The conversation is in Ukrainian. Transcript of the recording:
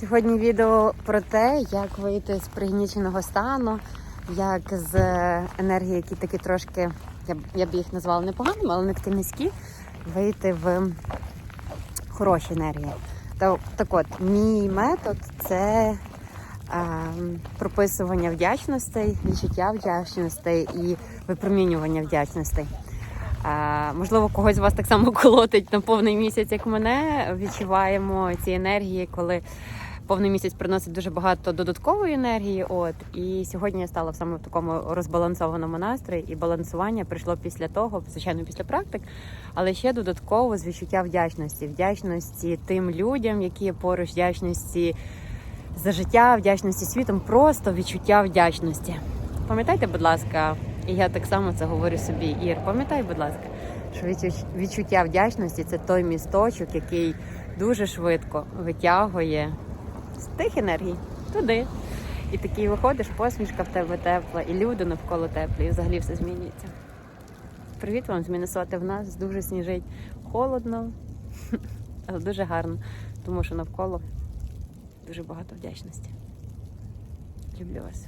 Сьогодні відео про те, як вийти з пригніченого стану, як з енергії, які такі трошки, я б, я б їх назвала непоганими, але не такі низькі, вийти в хороші енергії. То, так от, мій метод це е, прописування вдячностей, відчуття вдячностей і випромінювання вдячностей. Е, можливо, когось з вас так само колотить на повний місяць, як мене. Відчуваємо ці енергії, коли повний місяць приносить дуже багато додаткової енергії. От і сьогодні я стала в саме в такому розбалансованому настрої, і балансування прийшло після того, звичайно, після практик, але ще додатково з відчуття вдячності, вдячності тим людям, які поруч, вдячності за життя, вдячності світом, просто відчуття вдячності. Пам'ятайте, будь ласка, і я так само це говорю собі, Ір, пам'ятай, будь ласка, що відчуття вдячності це той місточок, який дуже швидко витягує з тих енергій туди. І такий виходиш, посмішка в тебе тепла, і люди навколо теплі, і взагалі все змінюється. Привіт вам з Міннесоти. В нас дуже сніжить холодно, але дуже гарно, тому що навколо дуже багато вдячності. Люблю вас.